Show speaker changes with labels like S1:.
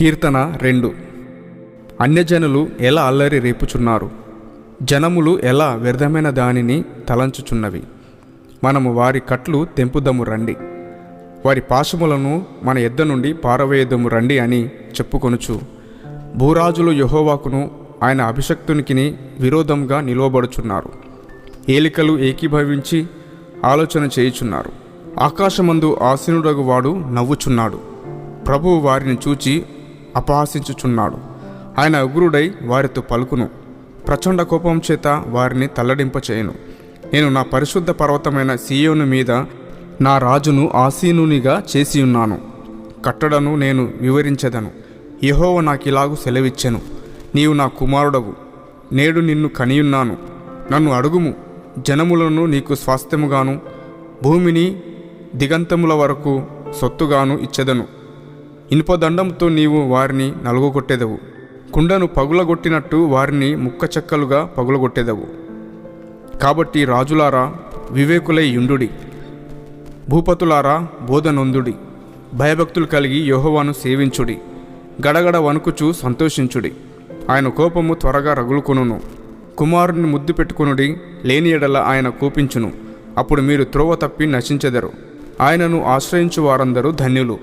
S1: కీర్తన రెండు. అన్యజనులు ఎలా అల్లరి రేపుచున్నారు? జనములు ఎలా వ్యర్థమైన దానిని తలంచుచున్నవి? మనము వారి కట్లు తెంపుదము రండి. వారి పాశములను మన ఎద్ద నుండి పారవేయదము రండి అని చెప్పుకొనుచు. భూరాజులు యహోవాకును ఆయన అభిషక్తునికి విరోధంగా నిలువబడుచున్నారు. ఏలికలు ఏకీభవించి ఆలోచన చేయుచున్నారు. ఆకాశమందు ఆసీనుడగు వాడు నవ్వుచున్నాడు. ప్రభువు వారిని చూచి అపహాసించుచున్నాడు. ఆయన ఉగ్రుడై వారితో పలుకును. ప్రచండ కోపం చేత వారిని తల్లడింపచేయను. నేను నా పరిశుద్ధ పర్వతమైన సీయోను మీద నా రాజును ఆసీనునిగా చేసి ఉన్నాను కట్టడను నేను వివరించెదను. నాకు ఇలాగూ సెలవిచ్చెను. నీవు నా కుమారుడవు. నేడు నిన్ను కనియున్నాను. నన్ను అడుగుము. జనములను నీకు స్వాస్థ్యముగాను భూమిని దిగంతముల వరకు సొత్తుగాను ఇచ్చెదను. ఇనుపదండంతో నీవు వారిని నలుగుగొట్టెదవు. కుండను పగులగొట్టినట్టు వారిని ముక్క చెక్కలుగా పగులగొట్టెదవు. కాబట్టి రాజులారా వివేకులై యుండుడి. భూపతులారా బోధనొందుడి. భయభక్తులు కలిగి యోహవాను సేవించుడి. గడగడ వణుకుచు సంతోషించుడి. ఆయన కోపము త్వరగా రగులుకొనును. కుమారుని ముద్దు పెట్టుకునుడి లేని ఎడల ఆయన కోపించును. అప్పుడు మీరు త్రోవ తప్పి నశించెదరు. ఆయనను ఆశ్రయించు వారందరూ ధన్యులు.